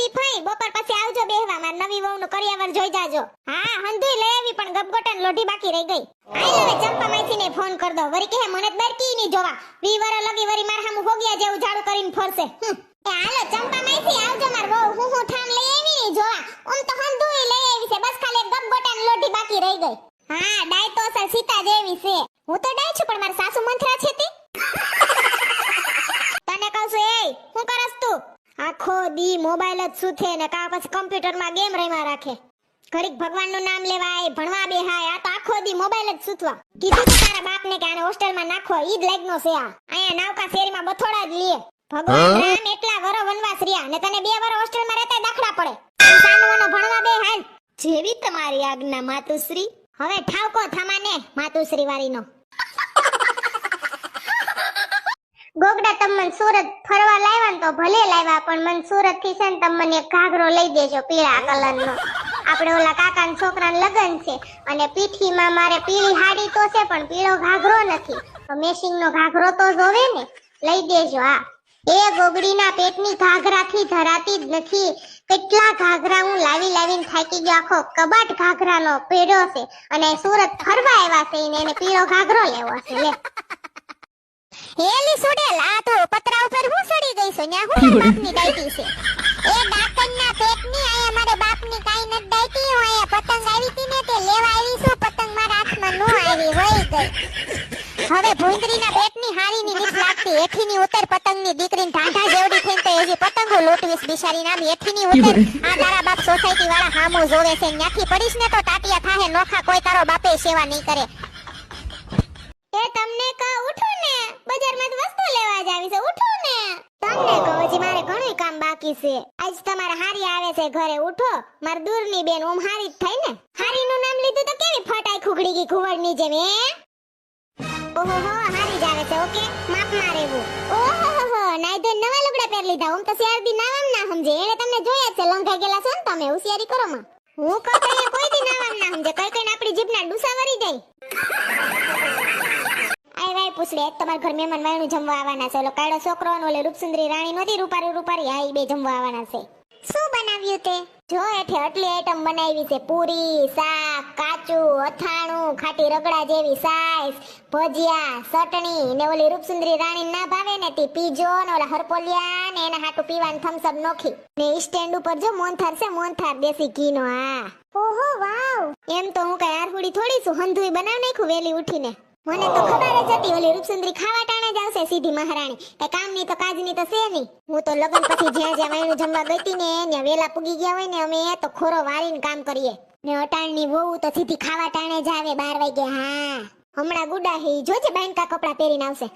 દી ફઈ, બપોર પછી આવજો બેહવા નવી વહુનું કરિયાવર જોઈ જાજો. હા હંધી લઈ પણ ગપગોટન લોઢી બાકી રહી ગઈ. આઈ હવે ચંપા માસીને ફોન કર દો. વરી કહે, મને દરકી ની જોવા. વી લગી વરી માર હામું હોગિયા જેવું ઝાડુ કરીને ફરશે. એ, હાલો ચંપા માસી આવજો માર વહુ. હું હું ઠામ લઈ ની જોવા. ઓમ તો હંધુય લઈ છે. બસ ખાલી એક ગપગોટન લોઢી બાકી રહી ગઈ. હા ડાય તો સીતા જેવી છે. હું તો ડાય છું, પણ મારા સાસુ મંથરા છે તે તને કહું છું એય હું કરસ તું આખો દી મોબાઈલ જ સુથે ને કા પછી કમ્પ્યુટરમાં ગેમ રમ્યા રાખે? ઘડીક ભગવાનનું નામ લેવાય ભણવા બેહાય આ તો આખો દી મોબાઈલ જ સુતવા. કીધું તો તારા બાપને કે આને હોસ્ટેલમાં નાખો ઈ જ લાગનો છે આ. અહીંયા નાવકા શેરીમાં બથોડા જ લીએ ભગવાન રામ એટલા વરો વનવાસ રહ્યા ને તને બે વરો હોસ્ટેલમાં રહેતા દાખલા પડે. સાનુવાનો ભણવા બે હાલ જેવી તમારી આજ્ઞા માતુશ્રી. હવે ઠાવકો થમાને માતુશ્રી વાળીનો તમને સુરત ફરવા લાવ્યા ને તો ભલે લાવ્યા પણ મને સુરતથી છે ને તમને એક ઘાઘરો લઈ દેજો પીળા કલરનો. આપણે ઓલા કાકાના છોકરા લગ્ન છે અને પીઠીમાં મારે પીળી હાડી તો છે, પણ પીળો ઘાઘરો નથી. તો મેશિંગ નો ઘાઘરો તો જોવે ને, લઈ દેજો હા એ ગોગડીના પેટની ઘાઘરાથી ધરાતી જ નથી. કેટલા ઘાઘરા હું લાવી લાવીને થાકી ગયો, આખો કબાટ ઘાઘરાનો પહેર્યો છે અને સુરત ફરવા આવ્યા છે એને પીળો ઘાઘરો લેવો છે, લે. હેલી સુડેલ, આ તો છું ન્યા હું બાપની ડાઈટી છે. એ ડાકણના પેટની આયા અમારે બાપની કાઈ ન ડાઈટી હું આયા પતંગ આવી હતી ને તે લેવા આવી છું પતંગ મારા હાથમાં નો આવી હોય ગઈ. હવે ભૂંદરીના પેટની હારીની નીચ લાગતી એઠીની ઉતર પતંગની દીકરીને ઢાંઢા જેવડી થઈને તો એજી પતંગો લૂંટવીશ બિચારી નામ એઠીની ઉતર. આ તારા બાપ સોસાયટી વાળા હામો જોવે છે ન્યાથી પડીશ ને તો ટાટિયા થાહે નોખા કોઈ તારો બાપે સેવા નહીં કરે. એ તમને કા ઉઠો ને બજારમાં વસ્તુ લેવા જાવી છે ઉઠો ને તમને કહો હજી મારે ઘણું કામ બાકી છે. આજ તમારે હારી આવે છે ઘરે, ઉઠો. માર દૂરની બેન, ઓમ હારી જ થાય ને. હારી નું નામ લીધું તો કેવી ફટાઈ ખુગડી ગઈ ઘુવડની જેમ, હે? ઓહો, હો, હારી જ આવે છે, ઓકે? માપમાં રહેવું ઓહો, હો હો નાઈ તો નવા લુગડા પહેર લીધા. હું તો શિયાળથી નામ ના સમજે. એને તમને જોયા છે, લંઘાઈ ગયેલા છો ને તમે હોશિયારી કરો માં. હું કહું કોઈ દી નામ ના સમજે. કઈ કઈ આપણી જીભના ડૂસા વરી જાય પૂછડે તમારા ઘર મહેમાન વાયણું જમવા આવવાના છે. ઓલો કાળો છોકરો અને ઓલે રૂપસુંદરી રાણી નહોતી રૂપારી રૂપારી હા બે જમવા આવવાના છે. શું બનાવ્યું તે? જો એઠે આટલી આઈટમ બનાવી છે. પૂરી શાક કાચું અથાણું ખાટી રગડા જેવી સાઈસ ભજીયા ચટણી ને ઓલી રૂપસુંદરી રાણી ના ભાવે ને તે પીજો ને ઓલા હરપોલિયા ને એના હાટુ પીવાનું થમ્સ અપ નોખી. ને સ્ટેન્ડ ઉપર જો મોનથાર છે મોનથાર દેશી ઘી નો હા ઓહો વાવ! એમ તો હું કઈ આરહુડી થોડી છું. હંધુઈ બનાવ નાખ્યું વેલી ઉઠીને. મને તો ખબર જ હતી, ઓલી રૂપસુંદરી ખાવા ટાણે જ આવશે સીધી મહારાણી. તે કામની તો કાજની તો છે નહીં હું તો લગન પછી જ્યાં જ્યાં વાયણું જમવા ગઈ હતી ને, ત્યાં વેલા પૂગી ગયા હોય ને, અમે તો ખોરો વાળીને કામ કરીએ. ને અટાણની વહુ તો સીધી ખાવા ટાણે જ આવે, બાર વાગે હા. હમણાં ગુડા હે જોજે બાંકા કપડા પહેરીને આવશે.